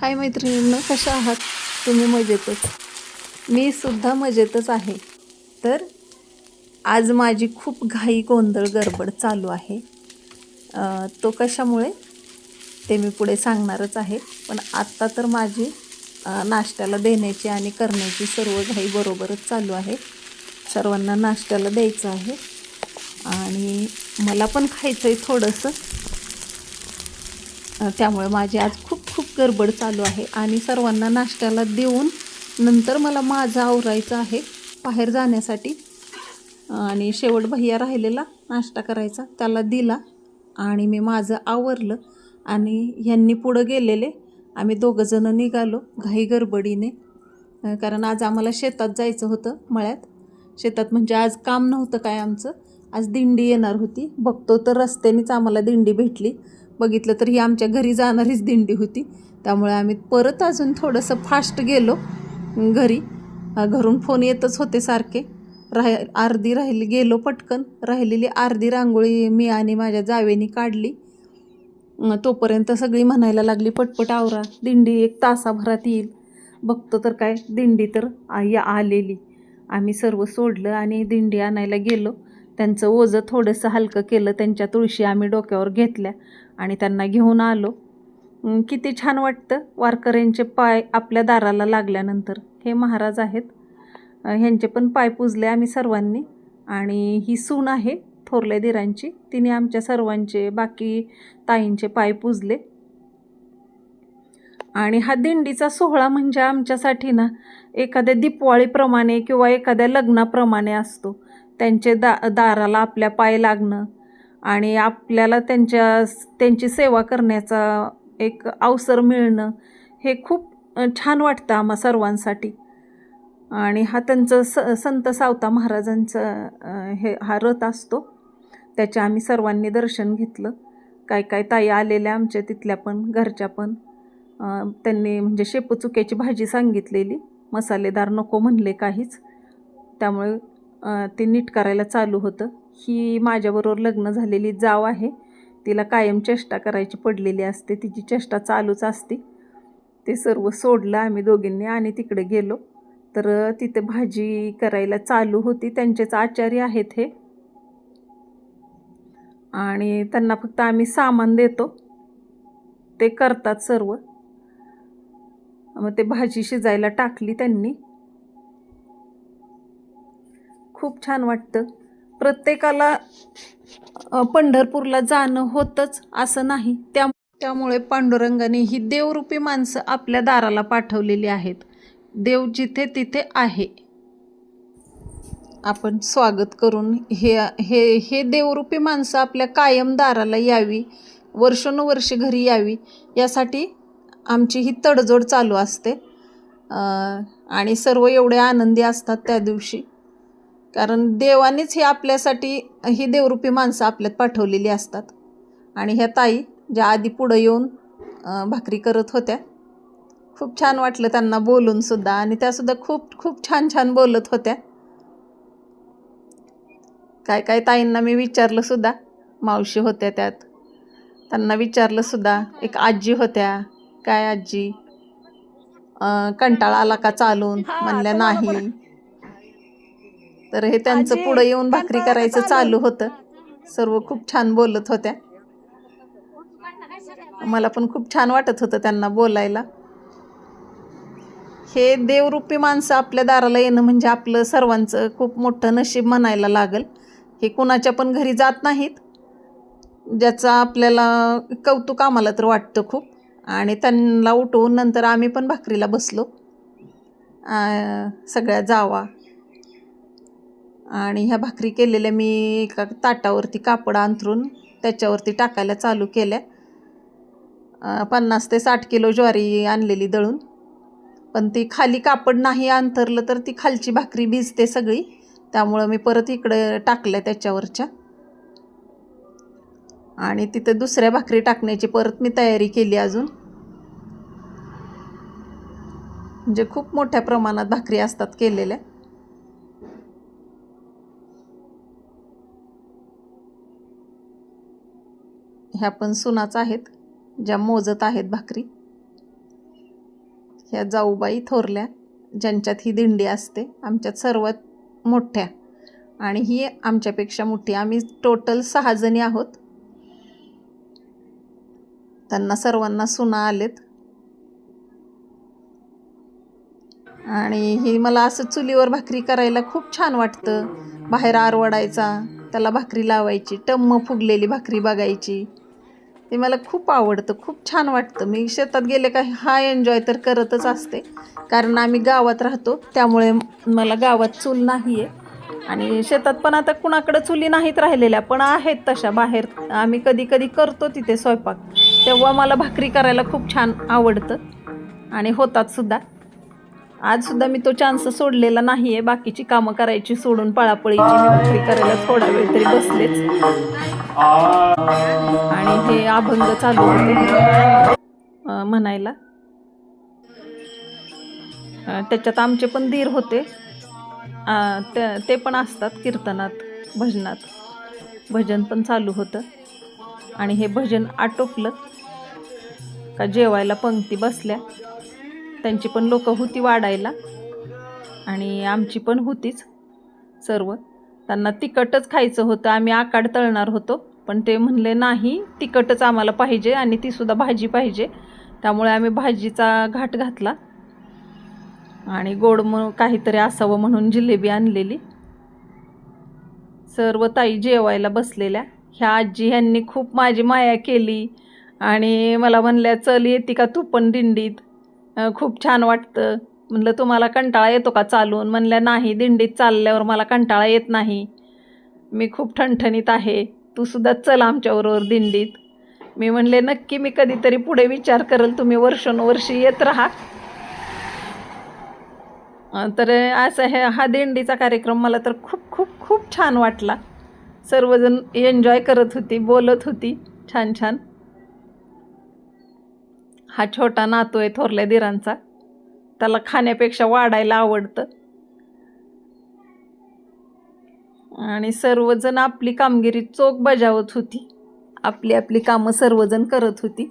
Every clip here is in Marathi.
हाय मैत्रिणींना कशा आहात? तुम्ही मजेतच. मी सुद्धा मजेतच आहे. तर आज माझी खूप घाई गोंधळ गडबड चालू आहे. तो कशामुळे? ते मी पुढे सांगणारच आहे. पण आत्ता तर माझी नाश्त्याला देण्याची आणि करण्याची सर्व घाई बरोबरच चालू आहे. सर्वांना नाश्त्याला द्यायचं आहे. आणि मला पण खायचं आहे थोडंसं त्यामुळे माझी आज खूप गडबड चालू आहे आणि सर्वांना नाश्त्याला देऊन नंतर मला माझं आवरायचं आहे बाहेर जाण्यासाठी. आणि शेवट भैया राहिलेला नाश्ता करायचा त्याला दिला आणि मी माझं आवरलं आणि ह्यांनी पुढं गेलेले. आम्ही दोघंजणं निघालो घाई गडबडीने. कारण आज आम्हाला शेतात जायचं होतं मळ्यात. शेतात म्हणजे आज काम नव्हतं काय आमचं. आज दिंडी येणार होती. बघतो तर रस्त्यानेच आम्हाला दिंडी भेटली. बघितलं तर ही आमच्या घरी जाणारीच दिंडी होती. त्यामुळे आम्ही परत अजून थोडंसं फास्ट गेलो घरी. घरून फोन येतच होते सारखे. राह अर्धी राहिली गेलो पटकन. राहिलेली अर्धी रांगोळी मी आणि माझ्या जावेनी काढली. तोपर्यंत सगळी म्हणायला लागली पटपट आवरा दिंडी एक तासाभरात येईल. बघतो तर काय दिंडी तर या आलेली. आम्ही सर्व सोडलं आणि दिंडी आणायला गेलो. त्यांचं ओझं थोडंसं हलकं केलं त्यांच्या तुळशी आम्ही डोक्यावर घेतल्या आणि त्यांना घेऊन आलो. किती छान वाटतं वारकऱ्यांचे पाय आपल्या दाराला लागल्यानंतर. हे महाराज आहेत. ह्यांचे पण पाय पुजले आम्ही सर्वांनी. आणि ही सून आहे थोरल्या दिरांची. तिने आमच्या सर्वांचे बाकी ताईंचे पाय पुजले. आणि हा दिंडीचा सोहळा म्हणजे आमच्यासाठी ना एखाद्या दीपवाळीप्रमाणे किंवा एखाद्या लग्नाप्रमाणे असतो. त्यांचे दा दाराला आपल्या पाय लागणं आणि आपल्याला त्यांच्या त्यांची सेवा करण्याचा एक अवसर मिळणं हे खूप छान वाटतं आम्हा सर्वांसाठी. आणि हा त्यांचं स संत सावता महाराजांचं हे हा रथ असतो. त्याचे आम्ही सर्वांनी दर्शन घेतलं. काय काय ताई आलेल्या आमच्या तिथल्या पण घरच्या पण. त्यांनी म्हणजे शेपू चुक्याची भाजी सांगितलेली. मसालेदार नको म्हणले काहीच. त्यामुळे ते नीट करायला चालू होतं. ही माझ्याबरोबर लग्न झालेली जाव आहे. तिला कायम चेष्टा करायची पडलेली असते. तिची चेष्टा चालूच असते. ते सर्व सोडलं आम्ही दोघींनी आणि तिकडे गेलो. तर तिथे भाजी करायला चालू होती. त्यांचेच आचार्य आहेत हे. आणि त्यांना फक्त आम्ही सामान देतो. ते करतात सर्व. मग ते भाजी शिजायला टाकली त्यांनी. खूप छान वाटतं. प्रत्येकाला पंढरपूरला जाणं होतंच असं नाही. त्या त्यामुळे पांडुरंगाने ही देवरूपी माणसं आपल्या दाराला पाठवलेली आहेत. देव जिथे तिथे आहे. आपण स्वागत करून हे हे हे देवरूपी माणसं आपल्या कायम दाराला यावी वर्षानुवर्षे घरी यावी यासाठी आमची ही तडजोड चालू असते. आणि सर्व एवढे आनंदी असतात त्या दिवशी. कारण देवानेच हे आपल्यासाठी ही देवरूपी माणसं आपल्यात पाठवलेली असतात. आणि ह्या ताई ज्या आधी पुढं येऊन भाकरी करत होत्या खूप छान वाटलं त्यांना बोलून सुद्धा आणि त्यासुद्धा खूप खूप छान छान बोलत होत्या. काय काय ताईंना मी विचारलं सुद्धा मावशी होत्या त्यात. त्यांना विचारलं सुद्धा एक आजी होत्या काय आजी? अं, कंटाळा आला का चालून? म्हणल्या नाही. तर हे त्यांचं पुढं येऊन भाकरी करायचं. चालू होतं. सर्व खूप छान बोलत होत्या. मला पण खूप छान वाटत होतं त्यांना बोलायला. हे देवरूपी माणसं आपल्या दाराला येणं म्हणजे आपलं सर्वांचं खूप मोठं नशीब म्हणायला लागल. हे कुणाच्या पण घरी जात नाहीत. ज्याचं आपल्याला कौतुक आम्हाला तर वाटतं खूप. आणि त्यांना उठवून नंतर आम्ही पण भाकरीला बसलो. सगळ्या जावा. आणि ह्या भाकरी केलेल्या मी एका ताटावरती कापड अंथरून त्याच्यावरती टाकायला चालू केल्या. पन्नास ते साठ किलो ज्वारी आणलेली दळून. पण ती खाली कापड नाही अंथरलं तर ती खालची भाकरी भिजते सगळी. त्यामुळं मी परत इकडे टाकलं त्याच्यावरच्या. आणि तिथं दुसऱ्या भाकरी टाकण्याची परत मी तयारी केली अजून. म्हणजे खूप मोठ्या प्रमाणात भाकरी असतात केलेल्या. ह्या पण सुनाच आहेत ज्या मोजत आहेत भाकरी. ह्या जाऊबाई थोरल्या ज्यांच्यात ही दिंडी असते आमच्यात सर्वात मोठ्या. आणि ही आमच्यापेक्षा मोठी. आम्ही टोटल सहा जणी आहोत. त्यांना सर्वांना सुना आलेत. आणि ही मला असं चुलीवर भाकरी करायला खूप छान वाटतं. बाहेर आरवडायचा त्याला भाकरी लावायची टम्म फुगलेली भाकरी बघायची. ते मला खूप आवडतं खूप छान वाटतं. मी शेतात गेले का हा एन्जॉय तर करतच असते. कारण आम्ही गावात राहतो त्यामुळे मला गावात चूल नाही आहे आणि शेतात पण आता कुणाकडं चुली नाहीत राहिलेल्या पण आहेत तशा बाहेर. आम्ही कधी कधी करतो तिथे स्वयंपाक. तेव्हा मला भाकरी करायला खूप छान आवडतं. आणि होतात सुद्धा. आज सुद्धा मी तो चान्स सोडलेला नाही आहे बाकीची कामं करायची सोडून पळापळीची भाकरी करायला थोडा वेळ तरी बसलेच. आणि हे अभंग चालू होते. म्हणायला. त्याच्यात आमचे पण धीर होते. ते ते पण असतात कीर्तनात भजनात. भजन पण चालू होतं. आणि हे भजन आटोपलं. का जेवायला पंक्ती बसल्या. त्यांची पण लोक होती वाढायला. आणि आमची पण होतीच सर्व. त्यांना तिखटच खायचं होतं आम्ही आकाड तळणार होतो. पण ते म्हणले नाही तिखटच आम्हाला पाहिजे आणि तीसुद्धा भाजी पाहिजे. त्यामुळे आम्ही भाजीचा घाट घातला आणि गोड म्हणून काहीतरी असावं म्हणून जिलेबी आणलेली. सर्व ताई जेवायला बसलेल्या. ह्या आजी ह्यांनी खूप माझी माया केली आणि मला म्हणल्या चल येते का तू पण दिंडीत? खूप छान वाटतं. म्हणलं तुम्हाला कंटाळा येतो का चालून? म्हणल्या नाही दिंडीत चालल्यावर मला कंटाळा येत नाही. मी खूप ठणठणीत आहे. तू सुद्धा चल आमच्याबरोबर दिंडीत. मी म्हणले नक्की मी कधीतरी पुढे विचार करेल. तुम्ही वर्षानुवर्षी येत राहा. तर असं हे हा दिंडीचा कार्यक्रम मला तर खूप खूप खूप छान वाटला. सर्वजण एन्जॉय करत होती बोलत होती छान छान. हा छोटा नातू आहे थोरल्या दिरांचा. त्याला खाण्यापेक्षा वाढायला आवडतं. आणि सर्वजण आपली कामगिरी चोख बजावत होती. आपली आपली कामं सर्वजण करत होती.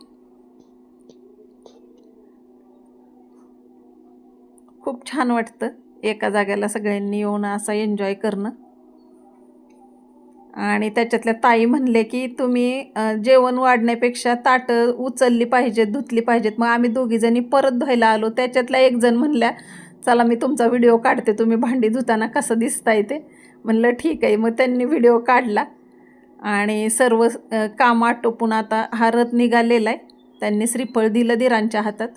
खूप छान वाटतं एका जाग्याला सगळ्यांनी येऊन असा एन्जॉय करणं. आणि त्याच्यातल्या ताई म्हणले की तुम्ही जेवण वाढण्यापेक्षा ताटं उचलली पाहिजेत धुतली पाहिजेत. मग आम्ही दोघीजणी परत धुवायला आलो. त्याच्यातल्या एक जण म्हणल्या चला मी तुमचा व्हिडिओ काढते. तुम्ही भांडी धुताना कसं दिसताय ते? म्हणलं ठीक आहे. मग त्यांनी व्हिडिओ काढला. आणि सर्व काम आटोपून आता हा रथ निघालेला आहे. त्यांनी श्रीफळ दिलं दिरांच्या हातात.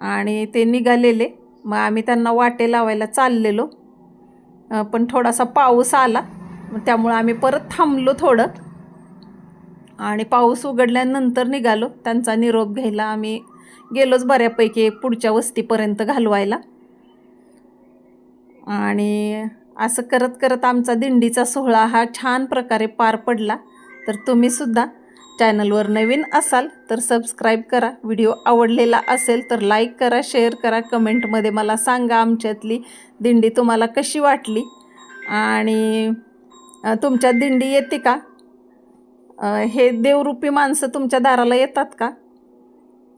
आणि ते निघालेले. मग आम्ही त्यांना वाटे लावायला चाललेलो. पण थोडासा पाऊस आला. त्यामुळं आम्ही परत थांबलो थोडं. आणि पाऊस उघडल्यानंतर निघालो. त्यांचा निरोप घ्यायला आम्ही गेलोच बऱ्यापैकी पुढच्या वस्तीपर्यंत घालवायला. आणि असं करत करत आमचा दिंडीचा सोहळा हा छान प्रकारे पार पडला. तर तुम्हीसुद्धा चॅनलवर नवीन असाल तर सबस्क्राईब करा. व्हिडिओ आवडलेला असेल तर लाईक करा शेअर करा कमेंटमध्ये मला सांगा आमच्यातली दिंडी तुम्हाला कशी वाटली. आणि तुमच्या तुमच्यात दिंडी येते का? हे देवरूपी माणसं तुमच्या दाराला येतात का?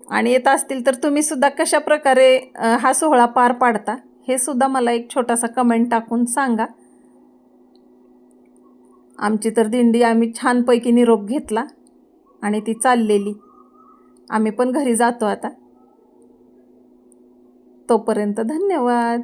आणि येत असतील तर तुम्हीसुद्धा कशा प्रकारे हा सोहळा पार पाडता? हे सुद्धा मला एक छोटासा कमेंट टाकून सांगा. आमची तर दिंडी आम्ही छानपैकी निरोप घेतला आणि ती चाललेली. आम्ही पण घरी जातो आता. तोपर्यंत धन्यवाद.